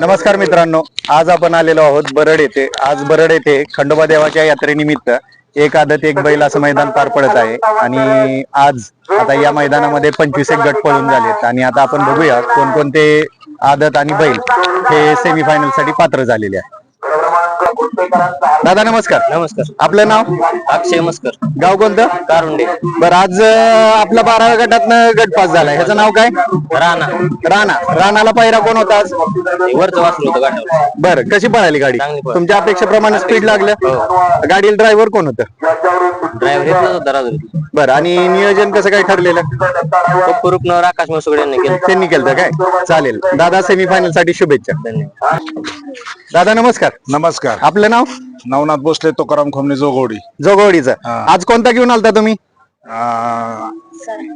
नमस्कार मित्रांनो आज आपण आलेलो आहोत बरड येथे. आज बरड येथे खंडोबा देवाच्या यात्रेनिमित्त एक आदत एक बैल असं मैदान पार पडत आहे. आणि आज आता या मैदानामध्ये पंचवीस एक गट पळून झालेत आणि आता आपण बघूया कोणकोणते आदत आणि बैल हे सेमीफायनलसाठी पात्र झालेले आहे दादा नमस्कार. नमस्कार. आपलं नाव? अक्षय मस्कर. गाव कोणतं? कारुंडे. बरं आज अं, आपला बाराव्या गटातनं गट पास झालाय. ह्याचं नाव काय? राणा. राणा. राणाला पहिरा कोण होता आज? वरच वाचलो होतं गाठावर बर कशी पळाली गाडी? चांगली पळाली. तुमच्या अपेक्षेप्रमाणे स्पीड लागलं? गाडीला ड्रायव्हर कोण होतं? ड्रायव्हर होता बर आणि नियोजन कसं काय ठरलेलं? रुपनवर आकाश मसुगडे यांनी केलं. त्यांनी केलं काय? चालेल. दादा सेमीफायनलसाठी शुभेच्छा. धन्यवाद. दादा नमस्कार. नमस्कार. आपलं नाव? नवनाथ भोसले तुकाराम खोमणे जोगवडी जोगवडीचं हा. आज कोणता घेऊन आलता तुम्ही?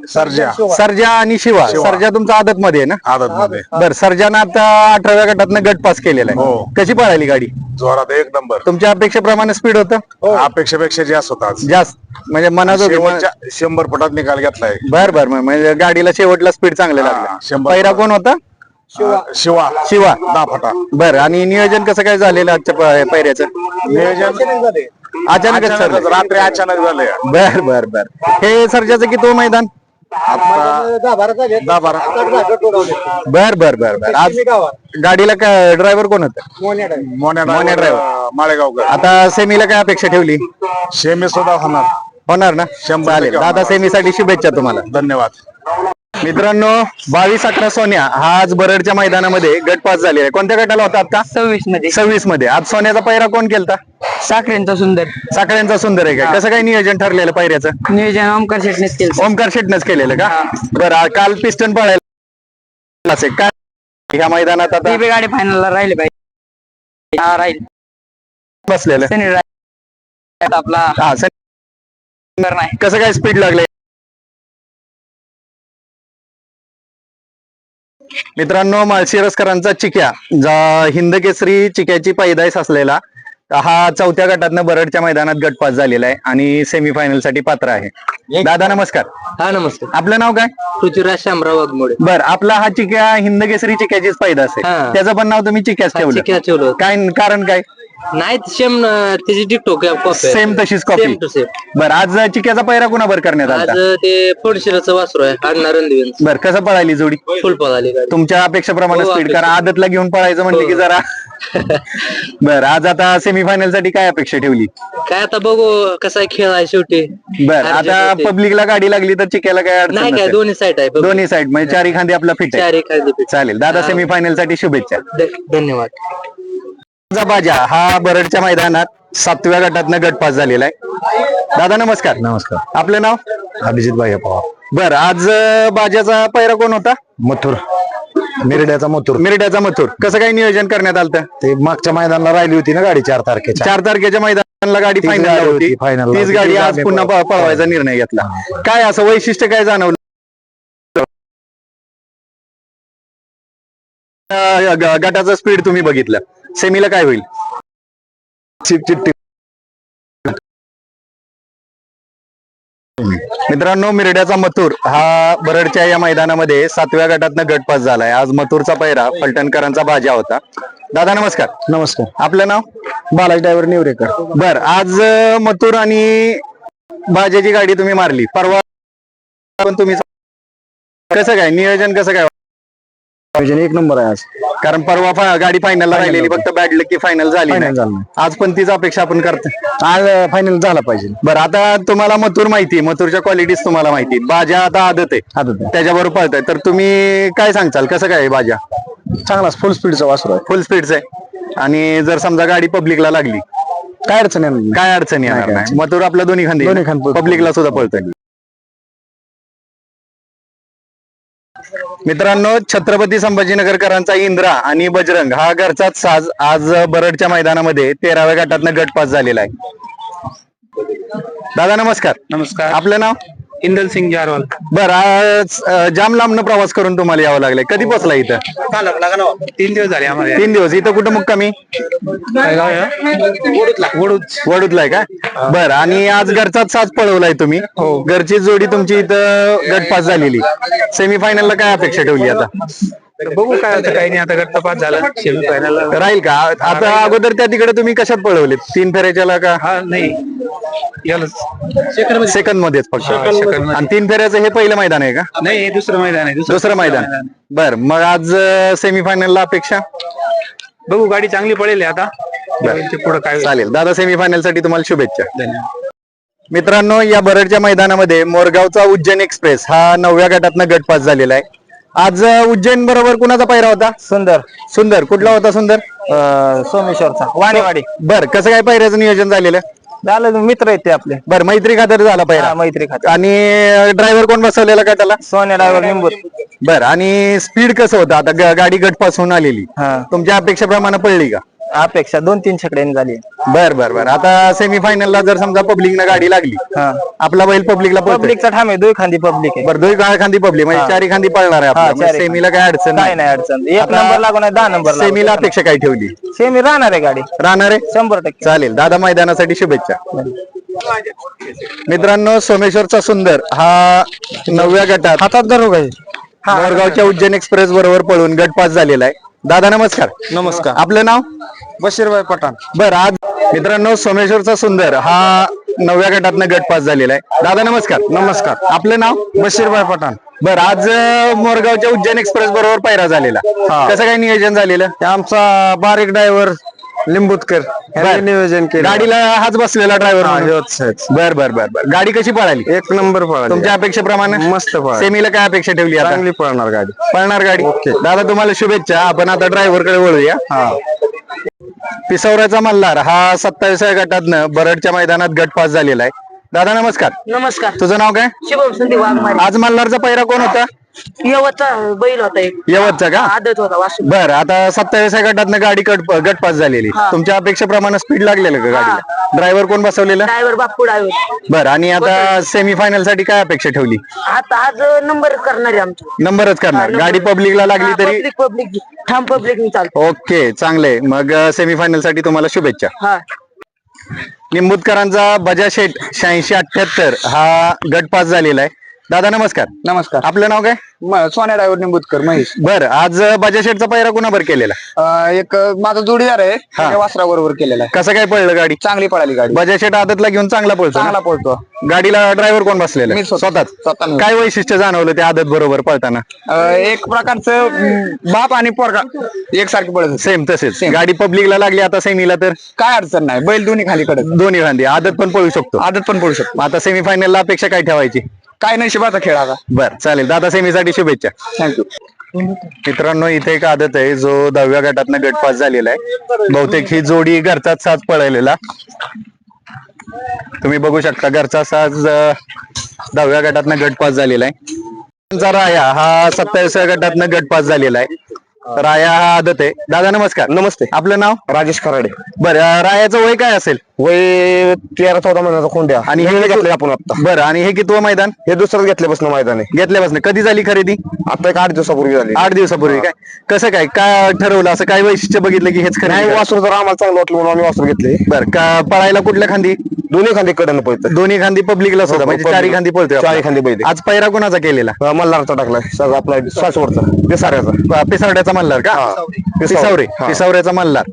सर्जा. सर्जा आणि शिवा. सर्जा तुमचा आदत मध्ये आहे ना? आदत. मध्ये बर सर्जानं आता अठराव्या गटातनं गट पास केलेला आहे. हो. कशी पळाली गाडी? जोरात एक नंबर. तुमच्या अपेक्षेप्रमाणे स्पीड होतं? अपेक्षेपेक्षा जास्त होता आज. जास्त. म्हणजे मनात होती शेवटच्या शंभर फुटात निकाल घेतलाय बर बर. मग म्हणजे गाडीला शेवटला स्पीड चांगलं हा, लागलं शंभर. पहिरा कोण होता? शिवा. शिवा. शिवा. दहा फटा बर आणि नियोजन कसं काय झालेलं आजच्या प- पैऱ्याचं नियोजन अचानकच अचानक सर रात्री अचानक झालंय. बर बर बर. हे सर्जाचं की तो मैदान? आता दहा बारा. बर बर बर बर. आज गाडीला काय ड्रायव्हर कोण होतं? Monya Monya driver driver. Malegaonkar. आता सेमीला काय अपेक्षा ठेवली? शेमी सुद्धा होणार. होणार ना? शंभर चालेल. टक्के दादा. सेमीसाठी शुभेच्छा तुम्हाला. धन्यवाद. मित्रांनो बावीस अकरा सोन्या हा आज बरडच्या मैदानामध्ये गट पास झालेला आहे. कोणत्या गटाला होता आता? सव्वीसमध्ये सव्वीसमध्ये आज सोन्याचा पैरा कोण केलता? साखरेंचा सुंदर. साखळ्यांचा सुंदर आहे का? कसं काय नियोजन ठरलेलं पैऱ्याचं नियोजन ओमकार शेटनेच केलं. ओमकार शेटनच केलेलं का? बरं आ- काल पिस्टन पळायला असेल काय ह्या मैदानात आता बी गाडी फायनलला राहिले पाहिजे हा राहील. बसलेलं. सनी राहील. आपला हा सुंदर नाही. कसं काय स्पीड लागले? मित्रांनो माळशिरसकरांचा चिक्या. जा हिंद केसरी चिक्याची पैदाईस असलेला हा चौथ्या गटातनं बरडच्या मैदानात गटपास झालेला आहे आणि सेमीफायनलसाठी पात्र आहे. दादा नमस्कार. हा नमस्ते आपलं नाव काय? पृथ्वीराज शामराव वाघमोडे. बर आपला हा चिक्या हिंद केसरी चिक्याचीच पैदास आहे. त्याचं पण नाव तुम्ही चिक्याच चिक्या ठेवलं ठेवलं. काय कारण काय? नाही सेम त्याची डिक्टो कॉपी सेम तशीच कॉपी सेम टू सेम बर आज चिक्याचा पैरा कुणाबर करण्यात आज आला ते फोडशिराचं वासरू आहे अण्णा रणदिवेन बर कसं पळाली जोडी? फुल पळाली गाडी. तुमच्या अपेक्षेप्रमाणे हो, स्पीड कारण अपेक्षा. आदतला घेऊन पळायचं म्हणलं की जरा. बर आज आता सेमीफायनलसाठी काय अपेक्षा ठेवली? काय आता बघू कसा आहे खेळ आहे शेवटी. बर अर्जेंट आता होते. पब्लिकला गाडी लागली तर चिक्याला काय अडचण नाही काय नसेल. दोन्ही साईड आहे दोन्ही साईड म्हणजे चारी खांदी आपला फिट आहे. चार एखादी चालेल दादा सेमीफायनलसाठी शुभेच्छा. धन्यवाद. बाजा हा बरडच्या मैदानात सातव्या गटातनं गटपास झालेला आहे. दादा नमस्कार. नमस्कार. आपलं नाव? अभिजित भाई पवार. बर आज अं, बाजाचा पैरा कोण होता? मथुर. मिरड्याचा मथुर. मिरड्याचा मथुर. कसं काय नियोजन करण्यात आलं ते मागच्या मैदानाला राहिली होती ना गाडी चार तारखेच्या. चार तारखेच्या मैदानाला गाडी तीच फायनल गाडी होती. होती final ला तीच. गाडी आज आम्ही पुन्हा प- पळवायचा निर्णय घेतला. काय असं वैशिष्ट्य काय जाणवलं? अं, ग- गटाचं स्पीड तुम्ही बघितलं. सेमीला काय होईल? मित्रांनो मिरड्याचा मथुर हा बरडच्या या मैदानामध्ये सातव्या गटातनं गटपास झालाय. आज मथुरचा पैरा फलटणकरांचा भाज्या होता. दादा नमस्कार. नमस्कार. आपलं नाव? बालाजी ड्रायव्हर निवरेकर. बर आज अं, मथुर आणि भाज्याची गाडी तुम्ही मारली. परवा पण तुम्ही कसं काय? नियोजन कसं काय? नियोजन एक नंबर आहे आज. कारण परवा फा- गाडी फायनलला राहिलेली फक्त बॅड की फायनल झाली नाही. झालं नाही. आज पण तीच अपेक्षा आपण करतो. आज फायनल झाला पाहिजे. बरं आता तुम्हाला मथुर माहिती आहे. मथुरच्या क्वालिटीज तुम्हाला माहिती. बाजा आता आदत आहे. आदत आहे. त्याच्याबरोबर पळताय. तर तुम्ही काय सांगचाल कसं काय आहे बाजा? चांगला फुल स्पीडचा वासरू आहे. फुल स्पीडच आहे. आणि जर समजा गाडी पब्लिकला लागली काय अडचण नाही. काय अडचण येणार नाही. मथुर आपल्या दोन्ही खांदी दोन्ही खांदी पळतो. पब्लिकला सुद्धा पळतोय. मित्रांनो छत्रपती संभाजीनगरकरांचा इंद्रा आणि बजरंग हा घरचाच साज आज बरडच्या मैदानामध्ये तेराव्या गटातनं गटपास झालेला आहे. दादा नमस्कार. नमस्कार. आपलं नाव? इंदल सिंग जारवाल. बर आज अं, जाम लांबनं प्रवास करून तुम्हाला यावं लागलंय. कधी पोहोचला इथं? तीन दिवस झाले आम्हाला. तीन दिवस. इथं कुठं मुक्कामी? काय गाव आहे? वडूच वडूतलाय का? बर आणि आज घरचाच साज पळवलाय तुम्ही. घरची जोडी तुमची इथं गटपास झालेली. सेमीफायनलला काय अपेक्षा ठेवली आता? बघू काय होतं काही नाही आता गट तपास झाला. सेमी फायनल राहील का? आता अगोदर त्या तिकडे तुम्ही कशात पळवले? तीन फेऱ्याच्याला का? हा नाही. याला सेकंड मध्येच फक्त. आणि तीन फेऱ्याचं हे पहिलं मैदान आहे का? नाही हे दुसरं मैदान आहे दुसरं मैदान. बर मग आज सेमीफायनलला अपेक्षा? बघू गाडी चांगली पडेल आता. पुढे काय. चालेल. दादा सेमीफायनलसाठी तुम्हाला शुभेच्छा. धन्यवाद. मित्रांनो या बरडच्या मैदानामध्ये मोरगावचा उज्जैन एक्सप्रेस हा नवव्या गटातनं गटपास झालेला आहे. आज उज्जैन बरोबर कुणाचा पायरा होता? सुंदर. सुंदर. कुठला होता सुंदर? सोमेश्वरचा. वाणीवाडी. बर कसं काय पायऱ्याचं नियोजन झालेलं? झालं मित्र आहेत ते आपले. बर मैत्री खातर झाला पायरा. मैत्री खाते आणि ड्रायव्हर कोण बसवलेला गटाला? सोन्या ड्रायव्हर निंबूत बर आणि स्पीड कसं होतं? आता ग- गाडी गटपास होऊन आलेली. हा. तुमच्या अपेक्षेप्रमाणे पडली का? अपेक्षा दोन तीन छकड्यांनी झाली. बर बर बर. आता सेमीफायनलला जर समजा पब्लिकनं गाडी लागली आपला बैल पब्लिकला पब्लिक पब्लिकचा ठाम आहे दोन खांदी पब्लिक आहे. बर दोन गाळ खांदी पब्लिक म्हणजे चारी खांदी पळणार आहे हा. चारी म्हणजे सेमीला काय अडचण काय नाही अडचण. एक नंबर लागून आहे दहा नंबर सेमीला अपेक्षा काय ठेवली? सेमी राहणार आहे गाडी. राहणार आहे? शंभर टक्के. चालेल. दादा मैदानासाठी शुभेच्छा. मित्रांनो सोमेश्वरचा सुंदर हा नवव्या गटात हातात धरू काय मोरगावच्या उज्जैन एक्सप्रेस बरोबर पळून गट पास झालेला आहे. दादा नमस्कार. नमस्कार. आपलं नाव? बशीरभाई पठाण. बर आज मित्रांनो सोमेश्वरचा सुंदर हा नवव्या गटातनं गट पास झालेला आहे. दादा नमस्कार. नमस्कार. आपलं नाव? बशीरभाई पठाण. बर आज अं, मोरगावच्या उज्जैन एक्सप्रेस बरोबर पायरा झालेला. कसं काय नियोजन झालेलं? आमचा बारीक ड्रायव्हर लिंबूतकर. यांनी नियोजन केलं गाडीला हाच बसलेला हा, ड्रायव्हर ह्योच. बर बर बर बर. गाडी कशी पळाली? एक नंबर पळाली. तुमच्या अपेक्षेप्रमाणे? मस्त पळाली. सेमीला काय अपेक्षा ठेवली आता? चांगली पळणार गाडी. पळणार गाडी. दादा तुम्हाला शुभेच्छा. आपण आता ड्रायव्हरकडे वळूया पिसवऱ्याचा मल्हार हा सत्तावीसाव्या गटातनं बरडच्या मैदानात गट पास झालेला आहे. दादा नमस्कार. नमस्कार. तुझं नाव काय? शुभम वाघमारे. आज मल्हारचा पैरा कोण होता? यवतचा बैल होता एक. यवतचा का? आदत होता बर आता सत्तावीसाव्या गटातनं गाडी गट गट पास झालेली. तुमच्या अपेक्षेप्रमाणे स्पीड लागलेलं का गाडीला? ड्रायव्हर कोण बसवलेला? ड्रायव्हर बाप्पू ड्रायव्हर बर आणि आता सेमीफायनलसाठी काय अपेक्षा ठेवली? आता आज नंबर करणार आहे आमचा. नंबरच करणार. गाडी पब्लिकला लागली तरी? पब्लिक पब्लिक ठाम पब्लिक मी चालतो. ओके चांगले मग सेमीफायनलसाठी तुम्हाला शुभेच्छा. हा. निंबूतकरांचा बजाज शेट शहाऐंशी अठ्याहत्तर हा गट पास झालेला आहे. दादा नमस्कार. नमस्कार. आपलं नाव काय? म- सोन्या ड्रायव्हर निंबूतकर महेश. बर आज बजाज शेटचा पैरा कुणाबर केलेला? अं, एक माझा जोडीदार आहे त्याच्या वासरा बरोबर केलेला आहे. कसं काय पडलं गाडी? चांगली पळाली गाडी. बजाज शेट आदतला घेऊन चांगला पळतो ना? चांगला पळतो. गाडीला ड्रायव्हर कोण बसलेला? मी स्वतः- स्वतःच? स्वतः मी. काय वैशिष्ट्य जाणवलं ते आदत बरोबर पळताना? अं, एक प्रकारचं अं, बाप आणि पोरगा एकसारखी पळत. सेम तसेच. गाडी पब्लिकला लागली आता सेमीला तर? काय अडचण नाही. बैल दोन्ही खाली कडत दोन्ही खांदी. आदत पण पळू शकतो. आदत पण पळू शकतो. मग आता सेमीफायनलला अपेक्षा काय ठेवायची? काय नशिबाचा खेळ आता बर चालेल. दादा सेमीसाठी शुभेच्छा. थँक्यू मित्रांनो इथे एक आदत आहे जो दहाव्या गटातनं गट पास झालेला आहे. बहुतेक ही जोडी घरचाच साज पळलेला. तुम्ही बघू शकता घरचा साज दहाव्या गटातनं गट पास झालेला आहे. राया हा सत्तावीसव्या गटातनं गट पास झालेला आहे. राया हा आदत आहे दादा नमस्कार. नमस्ते. आपलं नाव? राजेश खराडे. बरं रायाचं वय काय असेल? वय तेरा चौदा महिन्याचा खोंड्या आणि हे घेतले आपण आता बरं आणि हे कितवं मैदान? हे दुसरंच घेतल्यापासून मैदान आहे. घेतल्यापासून. कधी झाली खरेदी? आता एक आठ दिवसापूर्वी झाली. आठ दिवसापूर्वी काय? कसं काय? काय ठरवलं? असं काय वैशिष्ट्य बघितलं की हेच नाही खरेदी वासरू जर आम्हाला चांगलं वाटलं म्हणून आम्ही वासरू घेतले. बर का पळायला कुठल्या खांदी? दोन्ही खांदी कडन पळत दोन्ही खांदी पब्लिकला सुद्धा म्हणजे public. चारी खांदी पळतोय चारी. खांदी बैल. आज पैरा कोणाचा केलेला? मल्हारचा टाकलाय सगळं आपला सासवडचा. पिसाऱ्याचा. पिसावड्याचा मल्हार का? हा. पिसावरे हा. पिसावऱ्याचा मल्हार.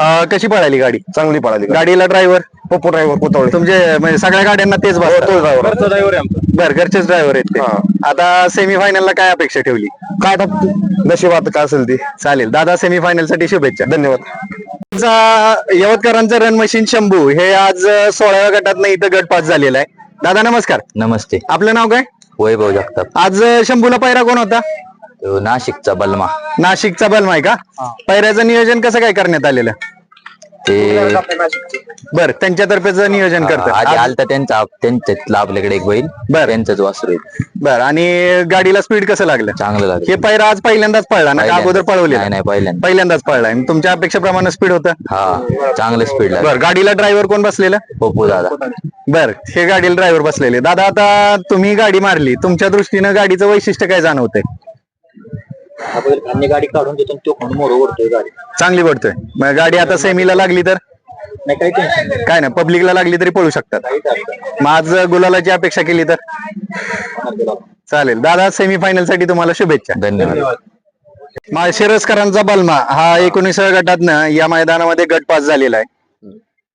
अं, कशी पळाली गाडी? चांगली पळाली गाडीला ड्रायव्हर पप्पू ड्रायव्हर कोतवळे तुमचे म्हणजे सगळ्या गाड्यांना तेच तो बसतात ड्रायव्हर बर घरचेच ड्रायव्हर आहेत ते. हा. आता सेमीफायनलला काय अपेक्षा ठेवली? काय आता नशिबात काय असेल ते? चालेल. दादा सेमीफायनलसाठी शुभेच्छा. धन्यवाद. आमचा यवतकरांचं रन मशीन शंभू हे आज सोळाव्या गटात इथं गट पास झालेला आहे. दादा नमस्कार. नमस्ते. आपलं नाव काय? वैभव जगताप. आज शंभूला पैरा कोण होता? तो नाशिकचा बलमा. नाशिकचा बलमा आहे का? पैऱ्याचं नियोजन कसं काय करण्यात आलेलं? ते बर त्यांच्यातर्फेच नियोजन आधी करतात आलता त्यांचा त्यांच्यातला आपल्याकडे एक बैल बर. त्यांचंच वासरू आहे. बर आणि गाडीला स्पीड कसं लागलं? चांगलं लागलं. हे पैरा आज पहिल्यांदाच पळला ना? का अगोदर पळवले? नाही पहिल्यांदा. पहिल्यांदाच पळलाय तुमच्या अपेक्षेप्रमाणे स्पीड होतं? हा चांगलं स्पीड लागलं. बर गाडीला ड्रायव्हर कोण बसलेलं? पप्पू दादा. बर हे गाडीला ड्रायव्हर बसलेले. दादा आता तुम्ही गाडी मारली. तुमच्या दृष्टीनं गाडीचं वैशिष्ट्य काय जाणवतंय? गाडी काढून देतो तो मोर ओढतोय गाडी. चांगली पडतोय मग गाडी आता सेमीला लागली तर? नाही काही टेन्शन काय ना पब्लिकला लागली तरी पळू शकतात. मग आज गुलालाची अपेक्षा केली तर? चालेल. दादा सेमीफायनलसाठी तुम्हाला शुभेच्छा. धन्यवाद. माळशिरसकरांचा बलमा हा एकोणीसाव्या गटातनं या मैदानामध्ये गट पास झालेला आहे.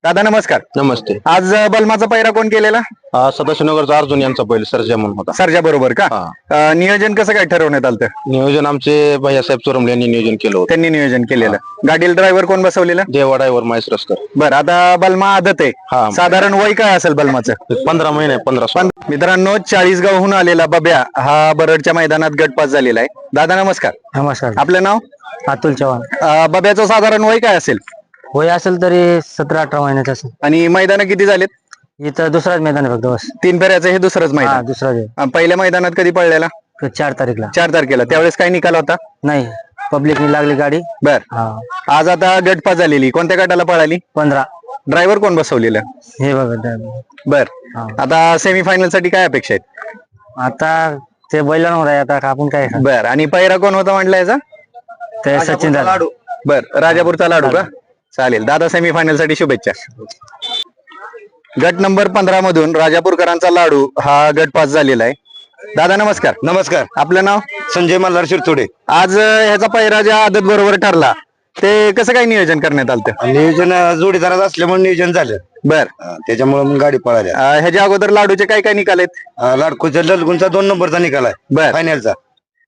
दादा नमस्कार. नमस्ते. आज बलमाचा पैरा कोण केलेला? सदाशिवनगरचा अर्जुन यांचा पहिले सर्जा म्हणून होता. सरजा बरोबर का? हा. अं, नियोजन कसं काय ठरवण्यात आलं होतं? नियोजन आमचे भैयासाहेब चोरमले यांनी नियोजन केलं होतं. त्यांनी नियोजन केलेलं. गाडीला ड्रायव्हर कोण बसवलेलं? देवा ड्रायव्हर माहेश्रस्कर बरं आता बलमा आदत आहे. हा. साधारण वय काय असेल बलमाचं? पंधरा महिने पंधरा सोळा. मित्रांनो चाळीसगावहून आलेला बब्या हा बरडच्या मैदानात गट पास झालेला आहे. दादा नमस्कार. नमस्कार. आपलं नाव? अतुल चव्हाण. अं, बब्याचं साधारण वय काय असेल? वय असेल तरी सतरा अठरा महिन्याचं असेल. आणि मैदान किती झालेत? इथं दुसराच मैदान आहे फक्त बस. तीन फेऱ्याचं हे दुसरंच हा मैदान दुसरा आहे. पहिल्या मैदानात कधी पडलेला तो चार तारीखला. चार तारखेला. त्यावेळेस काय निकाल होता? नाही पब्लिकनी लागली गाडी. बर. हा. आज आता गटपास झालेली. कोणत्या गटाला पळाली? पंधरा. ड्रायव्हर कोण बसवलेलं? हे बघा driver. बर. हा. आता सेमीफायनलसाठी काय अपेक्षा आहेत? आता ते बैलांवर आहे आता आपण काय बर. आणि पहिरा कोण होता म्हटलं याचा? ते सचिन झाला बर. राजापूरचा लाडू का? चालेल. दादा सेमीफायनलसाठी शुभेच्छा. गट नंबर पंधरा मधून राजापूरकरांचा लाडू हा गट पास झालेला आहे. दादा नमस्कार. नमस्कार. आपलं नाव? संजय मल्हार शिरतोडे. आज अं, ह्याचा पहिरा ज्या आदत बरोबर ठरला ते कसं काय नियोजन करण्यात आलं होतं? नियोजन जोडीदारात असल्यामुळे नियोजन झालं. बर. त्याच्यामुळे मग गाडी पळाल्या अं, ह्याच्या अगोदर लाडूचे काय काय निकाल आहेत? लाडकोच्या ललगुनचा दोन नंबरचा निकाल आहे. बर. फायनलचा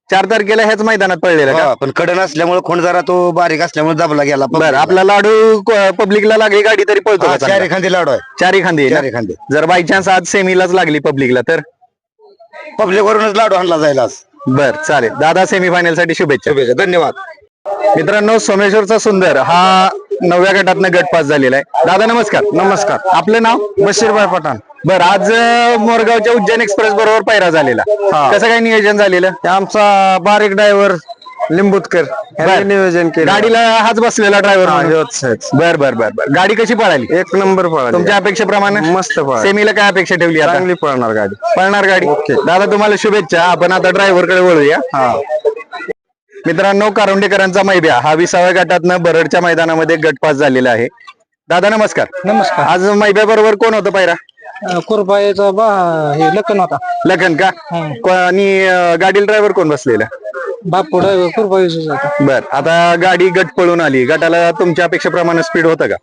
चार तारखेला ह्याच मैदानात पडलेला का? पण कडन असल्यामुळे खोंड जरा तो बारीक असल्यामुळे दाबला गेला बर आपला लाडू पब्लिकला लागली गाडी तरी पळतो का चार चांगला? एखादी लाडू आहे. चारी खांदी चार एखादी जर बाय चान्स आज सेमीलाच लागली पब्लिकला तर? पब्लिक वरूनच लाडू आणला आज. बर चालेल. दादा सेमीफायनलसाठी शुभेच्छा. शुभेच्छा धन्यवाद. मित्रांनो सोमेश्वरचा सुंदर हा नवव्या गटातनं गट पास झालेला आहे. दादा नमस्कार. नमस्कार. आपलं नाव? बशीरबाई पठाण. बर आज अं, मोरगावच्या उज्जैन एक्सप्रेस बरोबर पायरा झालेला. कसं काय नियोजन झालेलं? आमचा बारीक ड्रायव्हर लिंबूतकर. नियोजन गाडीला हाच बसलेला ड्रायव्हर बर बर बर बर. गाडी कशी पळाली? एक नंबर पळाली. तुमच्या अपेक्षेप्रमाणे? मस्त पळाली. सेमीला काय अपेक्षा ठेवली आता? चांगली पळणार गाडी. पळणार गाडी. दादा तुम्हाला शुभेच्छा. आपण आता ड्रायव्हरकडे वळूया. मित्रांनो कारुंडेकरांचा मैब्या हा विसाव्या गटातनं बरडच्या मैदानामध्ये गट पास झालेला आहे. दादा नमस्कार. नमस्कार. आज मैब्या बरोबर कोण होतं पायरा? कुरबाईचा बा हे लखन होता. लखन का? को- आणि अं, गाडीला ड्रायव्हर कोण बसलेला? बापू ड्रायव्हर कुरबाईचा होता. बर आता गाडी गट पळून आली. गटाला तुमच्या अपेक्षेप्रमाणे स्पीड होतं का?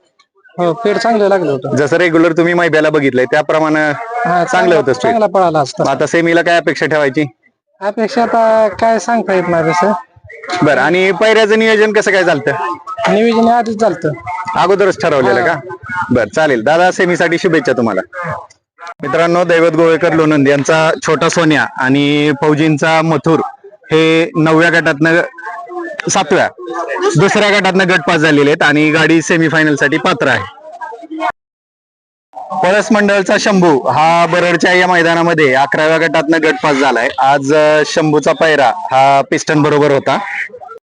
हो पेड चांगलं लागलं होतं. जसं रेग्युलर तुम्ही मैब्याला बघितलंय त्याप्रमाणे चांगलं होतं स्पीड चांगला पळाला असता. आता सेमीला काय अपेक्षा ठेवायची? अपेक्षा आता काय सांगता येत नाही तसं. बर आणि पैऱ्याचं नियोजन कसं काय चालतं नियोजन आधीच चालतं अगोदरच ठरवलेलं का? बर चालेल. दादा सेमीसाठी शुभेच्छा तुम्हाला. मित्रांनो दैवत गोवेकर लोणंद यांचा छोटा सोन्या आणि फौजींचा मथुर हे नवव्या गटातनं सातव्या दुसऱ्या गटातनं गट पास झालेले आहेत आणि गाडी सेमीफायनलसाठी पात्र आहे. पळस मंडळचा शंभू हा बरडच्या या मैदानामध्ये अकराव्या गटातनं गट पास झालाय. आज शंभूचा पायरा हा पिस्टन बरोबर होता.